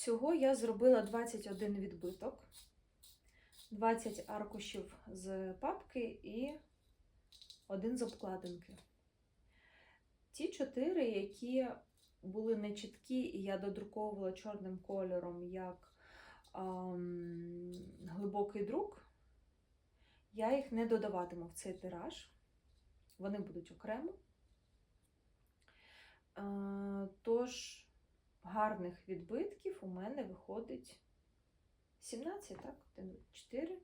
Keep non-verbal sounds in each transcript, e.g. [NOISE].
всього я зробила 21 відбиток, 20 аркушів з папки і один з обкладинки. Ті чотири, які були нечіткі, і я додруковувала чорним кольором як ем, глибокий друк, я їх не додаватиму в цей тираж. Вони будуть окремо. Е, Тож гарних відбитків у мене виходить 17, так? 4,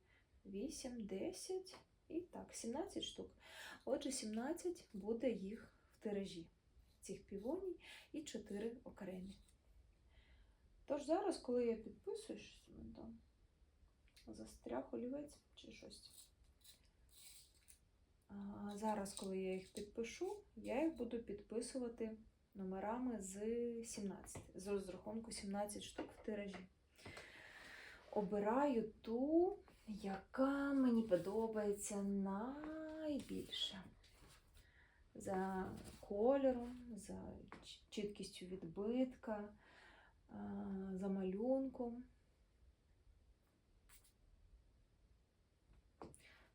8, 10 і так, 17 штук. Отже, 17 буде їх в тиражі, цих півоній і 4 окремі. Тож зараз, коли я підписую, щось там застряг олівець чи щось. Зараз, коли я їх підпишу, я їх буду підписувати номерами з 17, з розрахунку 17 штук в тиражі. Обираю ту, яка мені подобається найбільше. За кольором, за чіткістю відбитка, за малюнком.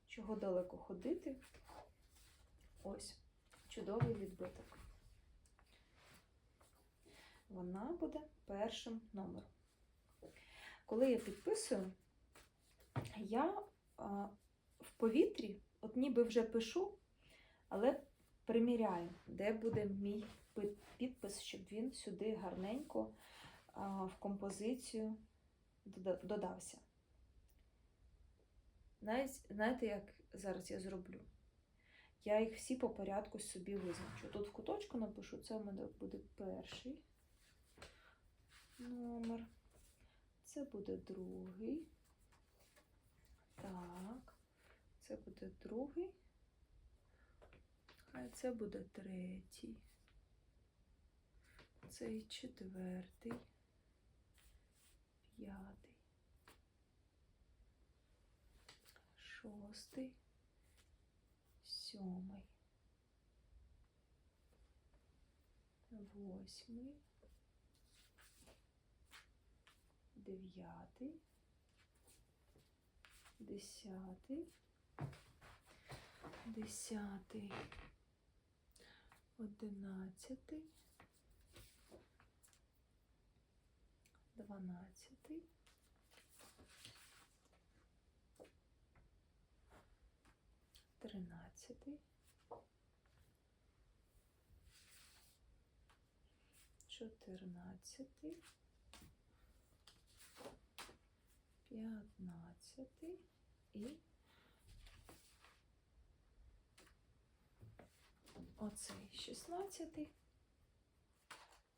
Чого далеко ходити? Ось чудовий відбиток. Вона буде першим номером. Коли я підписую, я в повітрі, от ніби вже пишу, але приміряю, де буде мій підпис, щоб він сюди гарненько в композицію додався. Знаєте, як зараз я зроблю? Я їх всі по порядку собі визначу. Тут в куточку напишу, це у мене буде перший номер. Це буде другий. Так, це буде другий. Хай це буде третій. Цей четвертий, п'ятий, шостий, сьомий, восьмий, дев'ятий, десятий, десятий, одинадцятий, дванадцятий, тринадцятий, чотирнадцятий, п'ятнадцятий і оцей шістнадцятий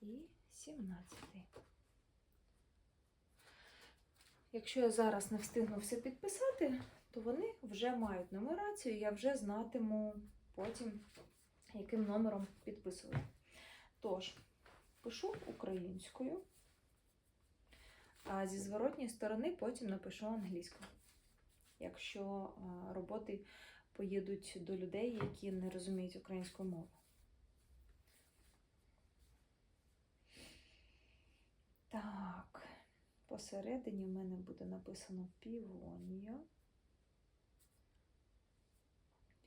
і сімнадцятий. Якщо я зараз не встигну все підписати, то вони вже мають нумерацію, я вже знатиму потім, яким номером підписувати. Тож, пишу українською, а зі зворотньої сторони потім напишу англійською. Якщо роботи поїдуть до людей, які не розуміють українську мову. Так, посередині в мене буде написано півонія.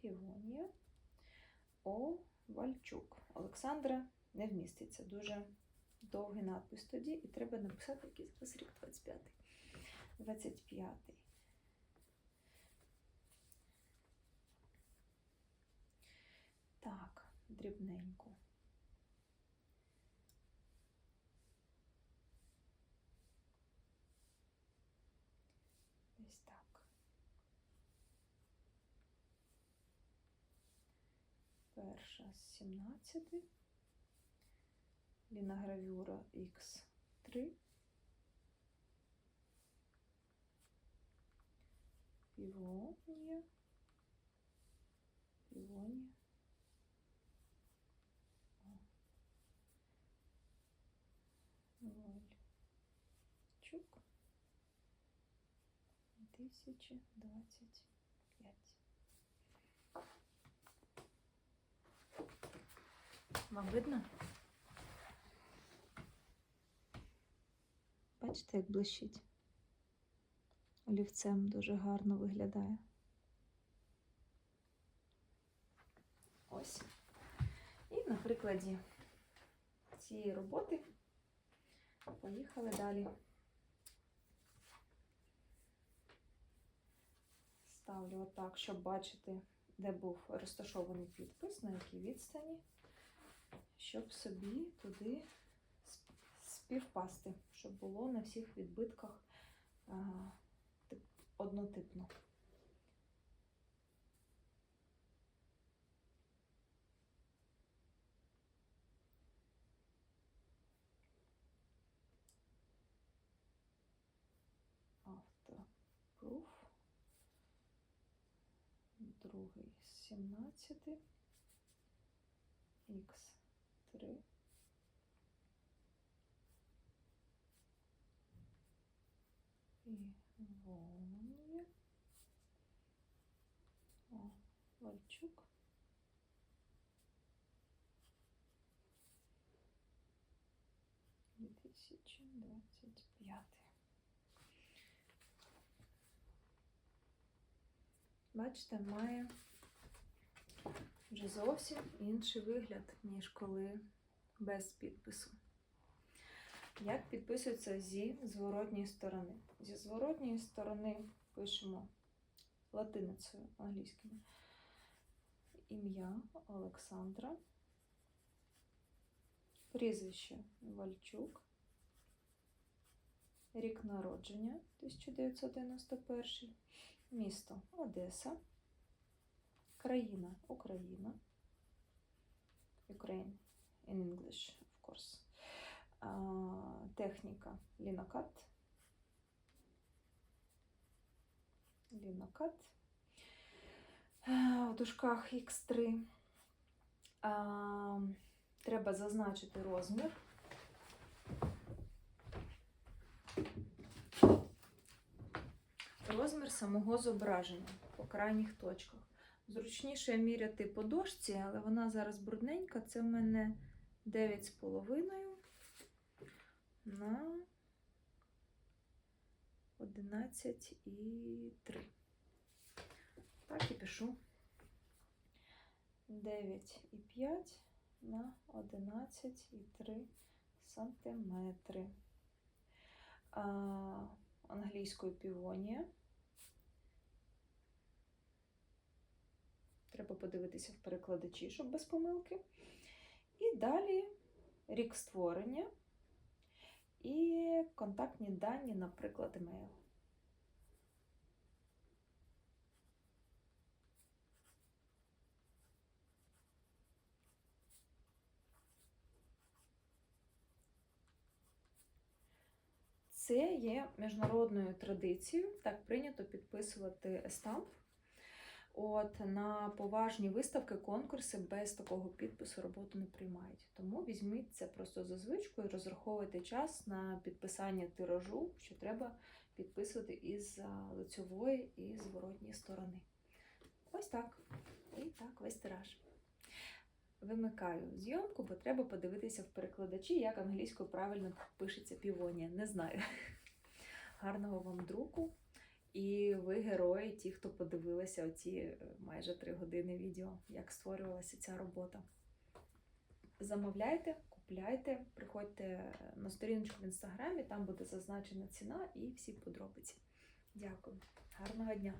Півонія. О. Вальчук. Олександра не вміститься. Дуже довгий надпис тоді, і треба написати який зараз рік 25. 25. Так, дрібненько. Десь так. Перша з 17. Ліногравюра Х3. Півонія. Півонія. Вальчук. 2025. Вам видно? Бачите, як блищить? Олівцем дуже гарно виглядає. Ось. І на прикладі цієї роботи поїхали далі. Ставлю отак, щоб бачити, де був розташований підпис, на якій відстані, щоб собі туди співпасти, щоб було на всіх відбитках однотипно. Автопруф. Другий 17. Х3. І Волнє. О, Вальчук. Дві тисячі двадцять п'ятий. Бачите, має вже зовсім інший вигляд, ніж коли без підпису. Як підписується зі зворотньої сторони? Зі зворотньої сторони пишемо латиницею англійською. Ім'я Олександра, прізвище Вальчук, рік народження 1991, місто Одеса, країна Україна, Ukraine in English, of course. Техніка лінокат. Лінокат. В дужках Х3. А, треба зазначити розмір. Розмір самого зображення по крайніх точках. Зручніше міряти по дошці, але вона зараз брудненька. Це в мене 9,5 на 11,3. Так і пишу 9,5 на 11,3 сантиметри. А, англійською півонія. Треба подивитися в перекладачі, щоб без помилки. І далі рік створення і контактні дані, наприклад, емейл. Це є міжнародною традицією, так прийнято підписувати естамп. От на поважні виставки, конкурси без такого підпису роботу не приймають. Тому візьміть це просто за звичку і розраховуйте час на підписання тиражу, що треба підписувати із лицьової і зворотньої сторони. Ось так. І так, весь тираж. Вимикаю зйомку, бо треба подивитися в перекладачі, як англійською правильно пишеться півонія. Не знаю. [LAUGHS] Гарного вам друку. І ви герої, ті, хто подивилися оці е, майже три години відео, як створювалася ця робота. Замовляйте, купляйте, приходьте на сторіночку в інстаграмі, там буде зазначена ціна і всі подробиці. Дякую. Гарного дня!